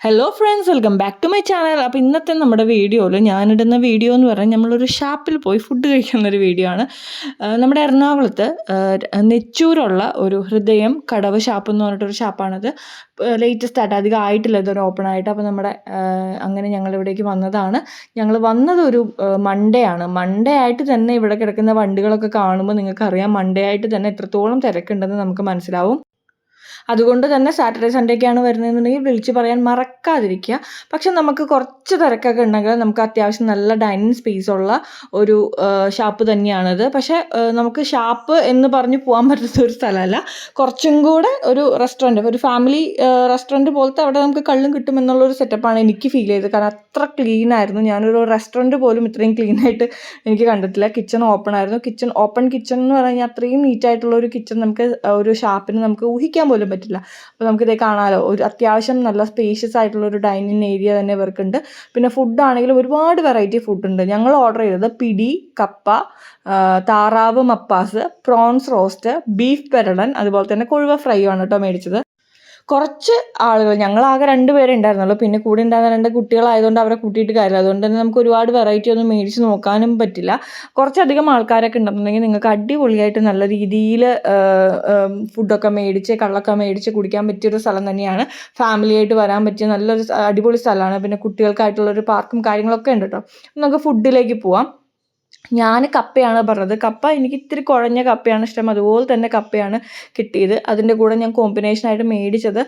Hello friends welcome back to my channel അപ്പോൾ ഇന്നത്തെ നമ്മുടെ വീഡിയോയിൽ ഞാനിടുന്ന വീഡിയോ എന്ന് പറഞ്ഞാൽ നമ്മളൊരു ഷാപ്പിൽ പോയി ഫുഡ് കഴിക്കുന്ന ഒരു വീഡിയോ ആണ് നമ്മുടെ എറണാകുളത്ത് നെച്ചൂരുള്ള ഒരു ഹൃദയം കടവ് ഷാപ്പ് എന്ന് പറഞ്ഞിട്ടൊരു ഷാപ്പാണത് ലേറ്റസ്റ്റ് ആയിട്ട് അധികം ആയിട്ടില്ല ഇതൊരു ഓപ്പൺ ആയിട്ട്. അപ്പോൾ നമ്മുടെ അങ്ങനെ ഞങ്ങൾ ഇവിടേക്ക് വന്നതാണ്. ഞങ്ങൾ വന്നത് ഒരു മൺഡേ ആണ്. മൺഡേ ആയിട്ട് തന്നെ ഇവിടെ കിടക്കുന്ന വണ്ടികളൊക്കെ കാണുമ്പോൾ നിങ്ങൾക്കറിയാം മൺഡേ ആയിട്ട് തന്നെ എത്രത്തോളം തിരക്കുണ്ടെന്ന് നമുക്ക് മനസ്സിലാവും. അതുകൊണ്ട് തന്നെ സാറ്റർഡേ സൺഡേ സൺഡേക്കാണ് വരുന്നതെന്നുണ്ടെങ്കിൽ വിളിച്ച് പറയാൻ മറക്കാതിരിക്കുക. പക്ഷെ നമുക്ക് കുറച്ച് തിരക്കൊക്കെ ഉണ്ടെങ്കിൽ നമുക്ക് അത്യാവശ്യം നല്ല ഡൈനിങ് സ്പേസ് ഉള്ള ഒരു ഷാപ്പ് തന്നെയാണത്. പക്ഷേ നമുക്ക് ഷാപ്പ് എന്ന് പറഞ്ഞ് പോകാൻ പറ്റുന്ന ഒരു സ്ഥലമല്ല. കുറച്ചും കൂടെ ഒരു റെസ്റ്റോറന്റ് ഒരു ഫാമിലി റെസ്റ്റോറന്റ് പോലത്തെ അവിടെ നമുക്ക് കള്ളും കിട്ടും എന്നുള്ളൊരു സെറ്റപ്പാണ് എനിക്ക് ഫീൽ ചെയ്തത്. കാരണം അത്ര ക്ലീൻ ആയിരുന്നു. ഞാനൊരു റെസ്റ്റോറന്റ് പോലും ഇത്രയും ക്ലീൻ ആയിട്ട് എനിക്ക് കണ്ടിട്ടില്ല. കിച്ചൺ ഓപ്പൺ ആയിരുന്നു. കിച്ചൺ ഓപ്പൺ കിച്ചൺ എന്ന് പറഞ്ഞാൽ അത്രയും നീറ്റായിട്ടുള്ള ഒരു കിച്ചൺ നമുക്ക് ഒരു ഷാപ്പിന് നമുക്ക് ഊഹിക്കാൻ പോലും പറ്റില്ല. അപ്പോൾ നമുക്കിത് കാണാമല്ലോ ഒരു അത്യാവശ്യം നല്ല സ്പേഷ്യസ് ആയിട്ടുള്ള ഒരു ഡൈനിങ് ഏരിയ തന്നെ ഇവർക്കുണ്ട്. പിന്നെ ഫുഡ് ആണെങ്കിലും ഒരുപാട് വെറൈറ്റി ഫുഡ് ഉണ്ട്. ഞങ്ങൾ ഓർഡർ ചെയ്തത് പിടി കപ്പ താറാവ് മപ്പാസ് പ്രോൺസ് റോസ്റ്റ് ബീഫ് പെരളൻ അതുപോലെ തന്നെ കൊഴുവ ഫ്രൈ ആണ് കേട്ടോ മേടിച്ചത്. കുറച്ച് ആളുകൾ ഞങ്ങളാകെ രണ്ട് പേരെ ഉണ്ടായിരുന്നുള്ളൂ. പിന്നെ കൂടെ ഉണ്ടായിരുന്ന രണ്ട് കുട്ടികളായതുകൊണ്ട് അവരെ കൂട്ടിയിട്ട് കാര്യമില്ല. അതുകൊണ്ട് തന്നെ നമുക്ക് ഒരുപാട് വെറൈറ്റി ഒന്നും മേടിച്ച് നോക്കാനും പറ്റില്ല. കുറച്ചധികം ആൾക്കാരൊക്കെ ഉണ്ടെന്നുണ്ടെങ്കിൽ നിങ്ങൾക്ക് അടിപൊളിയായിട്ട് നല്ല രീതിയിൽ ഫുഡൊക്കെ മേടിച്ച് കള്ളൊക്കെ മേടിച്ച് കുടിക്കാൻ പറ്റിയൊരു സ്ഥലം തന്നെയാണ്. ഫാമിലി ആയിട്ട് വരാൻ പറ്റിയ നല്ലൊരു അടിപൊളി സ്ഥലമാണ്. പിന്നെ കുട്ടികൾക്കായിട്ടുള്ളൊരു പാർക്കും കാര്യങ്ങളൊക്കെ ഉണ്ട് കേട്ടോ നമുക്ക് ഫുഡിലേക്ക് പോവാം. ഞാൻ കപ്പയാണ് പറഞ്ഞത്. കപ്പ എനിക്ക് ഇത്തിരി കുഴഞ്ഞ കപ്പയാണ് ഇഷ്ടം. അതുപോലെ തന്നെ കപ്പയാണ് കിട്ടിയത്. അതിന്റെ കൂടെ ഞാൻ കോമ്പിനേഷനായിട്ട് മേടിച്ചത്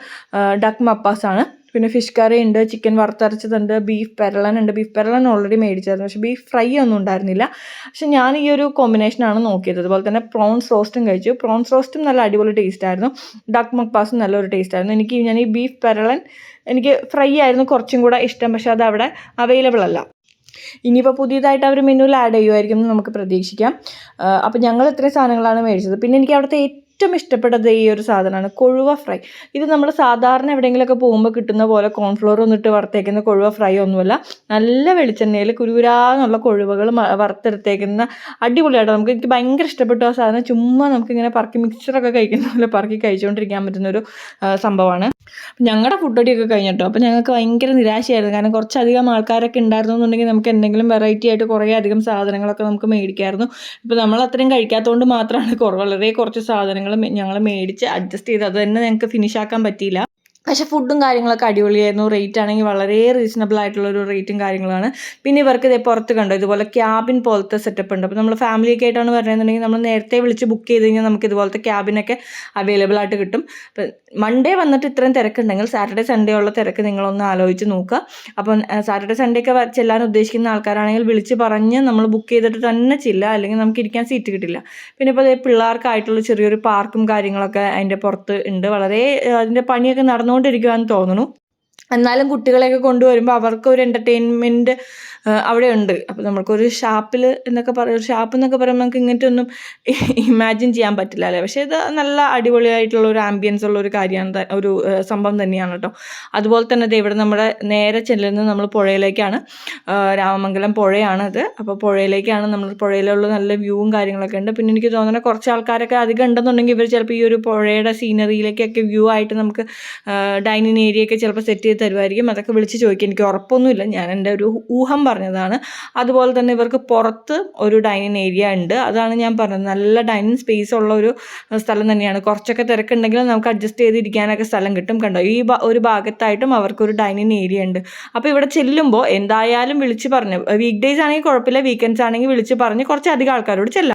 ഡക്ക് മപ്പാസാണ് പിന്നെ ഫിഷ് കറി ഉണ്ട് ചിക്കൻ വറുത്തരച്ചതുണ്ട് ബീഫ് പെരളൻ ഉണ്ട്. ബീഫ് പെരളൻ ഓൾറെഡി മേടിച്ചായിരുന്നു. പക്ഷേ ബീഫ് ഫ്രൈ ഒന്നും ഉണ്ടായിരുന്നില്ല. പക്ഷെ ഞാൻ ഈ ഒരു കോമ്പിനേഷനാണ് നോക്കിയത്. അതുപോലെ തന്നെ പ്രോൺസ് റോസ്റ്റും കഴിച്ചു. പ്രോൺസ് റോസ്റ്റും നല്ല അടിപൊളി ടേസ്റ്റ് ആയിരുന്നു. ഡക്ക് മക്പാസും നല്ലൊരു ടേസ്റ്റ് ആയിരുന്നു. എനിക്ക് ഞാൻ ഈ ബീഫ് പെരളൻ എനിക്ക് ഫ്രൈ ആയിരുന്നു കുറച്ചും കൂടെ ഇഷ്ടം. പക്ഷേ അത് അവിടെ അവൈലബിൾ അല്ല. ഇനിയിപ്പോൾ പുതിയതായിട്ട് അവർ മെനുവിൽ ആഡ് ചെയ്യുമായിരിക്കും എന്ന് നമുക്ക് പ്രതീക്ഷിക്കാം. അപ്പോൾ ഞങ്ങൾ ഇത്രയും സാധനങ്ങളാണ് മേടിച്ചത്. പിന്നെ എനിക്ക് അവിടുത്തെ ഏറ്റവും ഇഷ്ടപ്പെട്ടത് ഈ ഒരു സാധനമാണ് കൊഴുവ ഫ്രൈ. ഇത് നമ്മൾ സാധാരണ എവിടെയെങ്കിലുമൊക്കെ പോകുമ്പോൾ കിട്ടുന്ന പോലെ കോൺഫ്ലോർ ഒന്നിട്ട് വറുത്തേക്കുന്ന കൊഴുവ ഫ്രൈ ഒന്നുമല്ല. നല്ല വെളിച്ചെണ്ണയിൽ കുരുകുരാന്നുള്ള കൊഴുവകൾ വറുത്തെടുത്തേക്കുന്ന അടിപൊളിയായിട്ട് നമുക്ക് എനിക്ക് ഭയങ്കര ഇഷ്ടപ്പെട്ടു ആ സാധനം. ചുമ്മാ നമുക്കിങ്ങനെ പറക്കി മിക്സറൊക്കെ കഴിക്കുന്ന പോലെ പറക്കി കഴിച്ചുകൊണ്ടിരിക്കാൻ പറ്റുന്നൊരു സംഭവമാണ്. ഞങ്ങളുടെ ഫുഡ് അടിയൊക്കെ കഴിഞ്ഞിട്ടോ? അപ്പോൾ ഞങ്ങൾക്ക് ഭയങ്കര നിരാശയായിരുന്നു. കാരണം കുറച്ചധികം ആൾക്കാരൊക്കെ ഉണ്ടായിരുന്നു എന്നുണ്ടെങ്കിൽ നമുക്ക് എന്തെങ്കിലും വെറൈറ്റി ആയിട്ട് കുറേ അധികം സാധനങ്ങളൊക്കെ നമുക്ക് മേടിക്കാമായിരുന്നു ഇപ്പോൾ നമ്മൾ അത്രയും കഴിക്കാത്തതുകൊണ്ട് മാത്രമാണ് കുറവ്. വളരെ കുറച്ച് സാധനങ്ങൾ ഞങ്ങൾ ഞങ്ങൾ മേടിച്ച് അഡ്ജസ്റ്റ് ചെയ്ത് അത് തന്നെ ഞങ്ങൾക്ക് ഫിനിഷ് ആക്കാൻ പറ്റിയില്ല. പക്ഷേ ഫുഡും കാര്യങ്ങളൊക്കെ അടിപൊളിയായിരുന്നു. റേറ്റ് ആണെങ്കിൽ വളരെ റീസണബിൾ ആയിട്ടുള്ള ഒരു റേറ്റും കാര്യങ്ങളാണ്. പിന്നെ ഇവർക്ക് ഇതേ പുറത്ത് കണ്ടോ? ഇതുപോലെ ക്യാബിൻ പോലത്തെ സെറ്റപ്പ് ഉണ്ട്. അപ്പോൾ നമ്മൾ ഫാമിലിയൊക്കെ ആയിട്ടാണ് പറയുന്നുണ്ടെങ്കിൽ നമ്മൾ നേരത്തെ വിളിച്ച് ബുക്ക് ചെയ്ത് കഴിഞ്ഞാൽ നമുക്ക് ഇതുപോലത്തെ ക്യാബിനൊക്കെ അവൈലബിൾ ആയിട്ട് കിട്ടും. അപ്പം മൺഡേ വന്നിട്ട് ഇത്രയും തിരക്കുണ്ടെങ്കിൽ സാറ്റർഡേ സൺഡേ ഉള്ള തിരക്ക് നിങ്ങളൊന്ന് ആലോചിച്ച് നോക്കുക. അപ്പം സാറ്റർഡേ സൺഡേ ഒക്കെ ചെല്ലാൻ ഉദ്ദേശിക്കുന്ന ആൾക്കാരാണെങ്കിൽ വിളിച്ച് പറഞ്ഞ് നമ്മൾ ബുക്ക് ചെയ്തിട്ട് തന്നെ ചില്ല അല്ലെങ്കിൽ നമുക്ക് ഇരിക്കാൻ സീറ്റ് കിട്ടില്ല. പിന്നെ ഇപ്പോൾ പിള്ളേർക്കായിട്ടുള്ള ചെറിയൊരു പാർക്കും കാര്യങ്ങളൊക്കെ അതിന്റെ പുറത്ത് ഉണ്ട്. വളരെ അതിന്റെ പണിയൊക്കെ നടന്നുകൊണ്ടിരിക്കുകയെന്ന് തോന്നുന്നു. എന്നാലും കുട്ടികളെയൊക്കെ കൊണ്ടുവരുമ്പോൾ അവർക്ക് ഒരു എന്റർടൈൻമെന്റ് അവിടെ ഉണ്ട് അപ്പോൾ നമുക്കൊരു ഷാപ്പിൽ എന്നൊക്കെ പറയും ഷാപ്പ് എന്നൊക്കെ പറയുമ്പോൾ നമുക്ക് ഇങ്ങനത്തെ ഒന്നും ഇമാജിൻ ചെയ്യാൻ പറ്റില്ല അല്ലേ? പക്ഷേ ഇത് നല്ല അടിപൊളിയായിട്ടുള്ള ഒരു ആംബിയൻസ് ഉള്ള ഒരു കാര്യമാണ് ഒരു സംഭവം തന്നെയാണ് കേട്ടോ. അതുപോലെ തന്നെ ഇവിടെ നമ്മുടെ നേരെ ചെല്ലുന്നത് നമ്മൾ പുഴയിലേക്കാണ് രാമമംഗലം പുഴയാണ് അത് അപ്പോൾ പുഴയിലേക്കാണ് നമ്മൾ പുഴയിലുള്ള നല്ല വ്യൂവും കാര്യങ്ങളൊക്കെ ഉണ്ട്. പിന്നെ എനിക്ക് തോന്നുന്നത് കുറച്ച് ആൾക്കാരൊക്കെ അധികം ഉണ്ടെന്നുണ്ടെങ്കിൽ ഇവർ ചിലപ്പോൾ ഈ ഒരു പുഴയുടെ സീനറിയിലേക്കൊക്കെ വ്യൂ ആയിട്ട് നമുക്ക് ഡൈനിങ് ഏരിയ ഒക്കെ ചിലപ്പോൾ സെറ്റ് ചെയ്ത് തരുമായിരിക്കും അതൊക്കെ വിളിച്ച് ചോദിക്കും. എനിക്ക് ഉറപ്പൊന്നുമില്ല. ഞാൻ എന്റെ ഒരു ഊഹം പറഞ്ഞതാണ്. അതുപോലെ തന്നെ ഇവർക്ക് പുറത്ത് ഒരു ഡൈനിങ് ഏരിയ ഉണ്ട്. അതാണ് ഞാൻ പറഞ്ഞത്. നല്ല ഡൈനിങ് സ്പേസ് ഉള്ള ഒരു സ്ഥലം തന്നെയാണ്. കുറച്ചൊക്കെ തിരക്കുണ്ടെങ്കിലും നമുക്ക് അഡ്ജസ്റ്റ് ചെയ്തിരിക്കാനൊക്കെ സ്ഥലം കിട്ടും. കണ്ടോ? ഈ ഒരു ഭാഗത്തായിട്ടും അവർക്കൊരു ഡൈനിങ് ഏരിയ ഉണ്ട്. അപ്പോൾ ഇവിടെ ചെല്ലുമ്പോൾ എന്തായാലും വിളിച്ച് പറഞ്ഞു. വീക്ക് ഡേയ്സ് ആണെങ്കിൽ കുഴപ്പമില്ല. വീക്കെൻഡ്സ് ആണെങ്കിൽ വിളിച്ച് പറഞ്ഞ് കുറച്ചധികം ആൾക്കാരോട് ചെല്ലാം